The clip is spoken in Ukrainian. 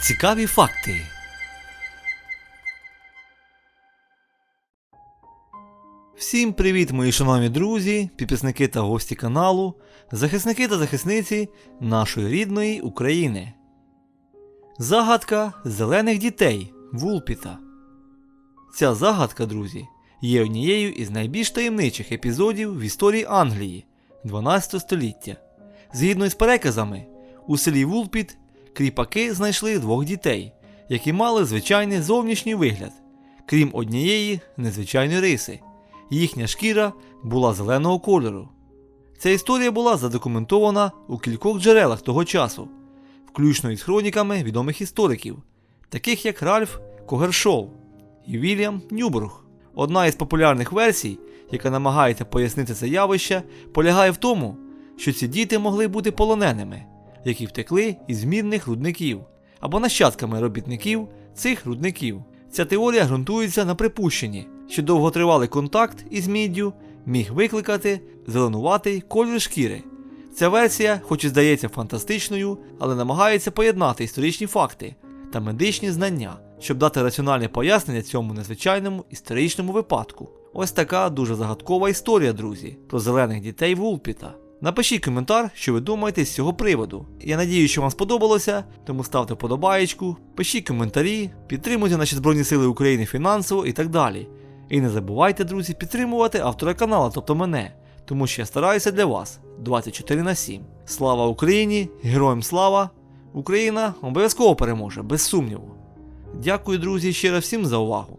Цікаві факти. Всім привіт, мої шановні друзі, підписники та гості каналу, захисники та захисниці нашої рідної України. Загадка зелених дітей Вулпіта. Ця загадка, друзі, є однією із найбільш таємничих епізодів в історії Англії 12 століття. Згідно із переказами, у селі Вулпіт кріпаки знайшли двох дітей, які мали звичайний зовнішній вигляд, крім однієї незвичайної риси. Їхня шкіра була зеленого кольору. Ця історія була задокументована у кількох джерелах того часу, включно із хроніками відомих істориків, таких як Ральф Когершоу і Вільям Нюбург. Одна із популярних версій, яка намагається пояснити це явище, полягає в тому, що ці діти могли бути полоненими, які втекли із мідних рудників або нащадками робітників цих рудників. Ця теорія ґрунтується на припущенні, що довготривалий контакт із міддю міг викликати зеленуватий колір шкіри. Ця версія, хоч і здається фантастичною, але намагається поєднати історичні факти та медичні знання, щоб дати раціональне пояснення цьому незвичайному історичному випадку. Ось така дуже загадкова історія, друзі, про зелених дітей Вулпіта. Напишіть коментар, що ви думаєте з цього приводу. Я надію, що вам сподобалося, тому ставте вподобаєчку, пишіть коментарі, підтримуйте наші Збройні Сили України фінансово і так далі. І не забувайте, друзі, підтримувати автора каналу, тобто мене, тому що я стараюся для вас 24 на 7. Слава Україні! Героям слава! Україна обов'язково переможе, без сумніву. Дякую, друзі, ще раз всім за увагу.